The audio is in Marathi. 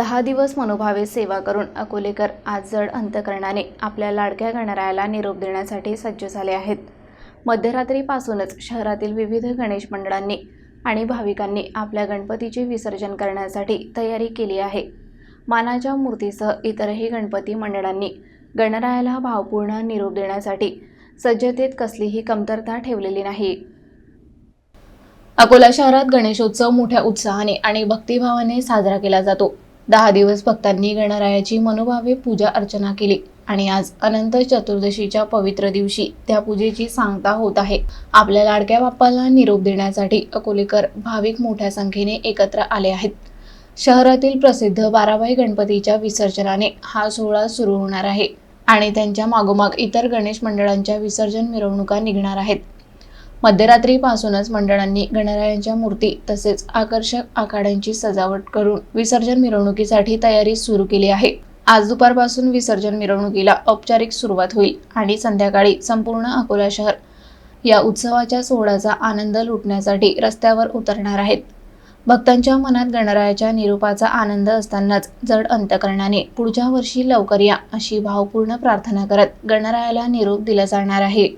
दहा दिवस मनोभावे सेवा करून अकोलेकर आज जड अंतकरणाने आपल्या लाडक्या गणरायाला निरोप देण्यासाठी सज्ज झाले आहेत. मध्यरात्रीपासूनच शहरातील विविध गणेश मंडळांनी आणि भाविकांनी आपल्या गणपतीचे विसर्जन करण्यासाठी तयारी केली आहे. मानाच्या मूर्तीसह इतरही गणपती मंडळांनी गणरायाला भावपूर्ण निरोप देण्यासाठी सज्जतेत कसलीही कमतरता ठेवलेली नाही. अकोला शहरात गणेशोत्सव मोठ्या उत्साहाने आणि भक्तिभावाने साजरा केला जातो. दहा दिवस भक्तांनी गणरायाची मनोभावे पूजा अर्चना केली. आणि आज अनंत चतुर्दशीच्या पवित्र दिवशी त्या पूजेची सांगता होत आहे. आपल्या लाडक्या बाप्पाला निरोप देण्यासाठी अकोलेकर भाविक मोठ्या संख्येने एकत्र आले आहेत. शहरातील प्रसिद्ध बाराबाई गणपतीच्या विसर्जनाने हा सोहळा सुरू होणार आहे. आणि त्यांच्या मागोमाग इतर गणेश मंडळांच्या विसर्जन मिरवणुका निघणार आहेत. मध्यरात्रीपासूनच मंडळांनी गणरायांच्या मूर्ती तसेच आकर्षक आखाड्यांची सजावट करून विसर्जन मिरवणुकीसाठी तयारी सुरू केली आहे. आज दुपारपासून विसर्जन मिरवणुकीला औपचारिक सुरुवात होईल आणि संध्याकाळी संपूर्ण अकोला शहर या उत्सवाच्या सोहळ्याचा आनंद लुटण्यासाठी रस्त्यावर उतरणार आहेत. भक्तांच्या मनात गणरायाच्या निरूपाचा आनंद असतानाच जड अंतकरणाने पुढच्या वर्षी लवकर या अशी भावपूर्ण प्रार्थना करत गणरायाला निरोप दिला जाणार आहे.